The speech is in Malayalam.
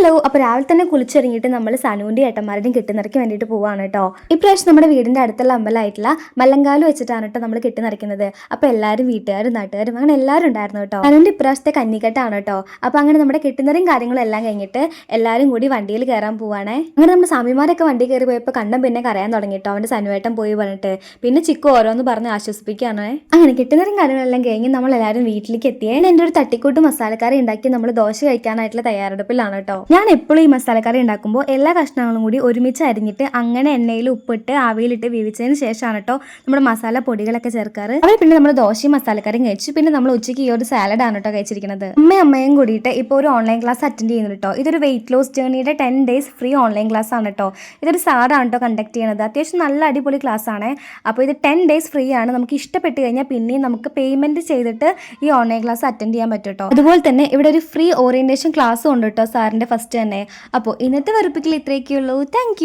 ഹലോ അപ്പോൾ രാവിലെ തന്നെ കുളിച്ചിറങ്ങിയിട്ട് നമ്മൾ സനുവിന്റെ ഏട്ടന്മാരുടെയും കെട്ടുനിറയ്ക്ക് വേണ്ടിയിട്ട് പോവാണ് കേട്ടോ. ഇപ്രാവശ്യം നമ്മുടെ വീടിന്റെ അടുത്തുള്ള അമ്പലമായിട്ടുള്ള മല്ലങ്കാൽ വെച്ചിട്ടാണ് കേട്ടോ നമ്മൾ കെട്ടുനിറയ്ക്കുന്നത്. അപ്പോൾ എല്ലാവരും വീട്ടുകാരും നാട്ടുകാരും അങ്ങനെ എല്ലാവരും ഉണ്ടായിരുന്നു കേട്ടോ. സനുവിന്റെ ഇപ്രാവശ്യത്തെ കന്നിക്കെട്ടാണ് കേട്ടോ. അപ്പോൾ അങ്ങനെ നമ്മുടെ കെട്ടുനിറയും കാര്യങ്ങളും എല്ലാം കഴിഞ്ഞിട്ട് എല്ലാവരും കൂടി വണ്ടിയിൽ കയറാൻ പോവാണേ. അങ്ങനെ നമ്മുടെ സ്വാമിമാരൊക്കെ വണ്ടി കയറി പോയപ്പോൾ കണ്ണൻ പിന്നെ കരയാൻ തുടങ്ങി കേട്ടോ. അവന്റെ സനുവേട്ടൻ പോയി പറഞ്ഞിട്ട്. പിന്നെ ചിക്കു ഓരോന്ന് പറഞ്ഞ് ആശ്വസിപ്പിക്കുകയാണ്. അങ്ങനെ കെട്ടുനിറയും കാര്യങ്ങളെല്ലാം കഴിഞ്ഞ് നമ്മൾ എല്ലാവരും വീട്ടിലേക്ക് എത്തിയേ. എന്റെ ഒരു തട്ടിക്കൂട്ട് മസാലക്കറി ഉണ്ടാക്കി നമ്മൾ ദോശ കഴിക്കാനായിട്ടുള്ള തയ്യാറെടുപ്പിലാണ് കേട്ടോ. ഞാൻ എപ്പോഴും ഈ മസാലക്കറി ഉണ്ടാക്കുമ്പോൾ എല്ലാ കഷ്ണങ്ങളും കൂടി ഒരുമിച്ച് അരിഞ്ഞിട്ട് അങ്ങനെ എണ്ണയിൽ ഉപ്പിട്ട് ആവിയിലിട്ട് വേവിച്ചതിന് ശേഷമാണ് കേട്ടോ നമ്മുടെ മസാല പൊടികളൊക്കെ ചേർക്കാറ്. അവർ പിന്നെ നമ്മൾ ദോശയും മസാലക്കറിയും കഴിച്ചു പിന്നെ നമ്മൾ ഉച്ചയ്ക്ക് ഈ ഒരു സാലഡാണ് കേട്ടോ കഴിച്ചിരിക്കുന്നത്. അമ്മയും അമ്മയും കൂടിയിട്ട് ഇപ്പോൾ ഒരു ഓൺലൈൻ ക്ലാസ് അറ്റൻഡ് ചെയ്യുന്നു കേട്ടോ. ഇതൊരു weight loss ജേർണിയുടെ ten days free online class ആണ് കേട്ടോ. ഇതൊരു സാറാണ് കേട്ടോ കണ്ടക്ട് ചെയ്യുന്നത്. അത്യാവശ്യം നല്ല അടിപൊളി ക്ലാസ് ആണ്. അപ്പോൾ ഇത് ടെൻ ഡേയ്സ് ഫ്രീ ആണ്. നമുക്ക് ഇഷ്ടപ്പെട്ട് കഴിഞ്ഞാൽ പിന്നെയും നമുക്ക് പേയ്മെന്റ് ചെയ്തിട്ട് ഈ ഓൺലൈൻ ക്ലാസ് അറ്റൻഡ് ചെയ്യാൻ പറ്റും കേട്ടോ. അതുപോലെ തന്നെ ഇവിടെ ഒരു ഫ്രീ ഓറിയന്റേഷൻ ക്ലാസ് ഉണ്ട് കേട്ടോ ഫസ്റ്റ് തന്നെ. അപ്പോൾ ഇന്നത്തെ വെറുപ്പിക്കൽ ഇത്രയൊക്കെയുള്ളൂ. താങ്ക്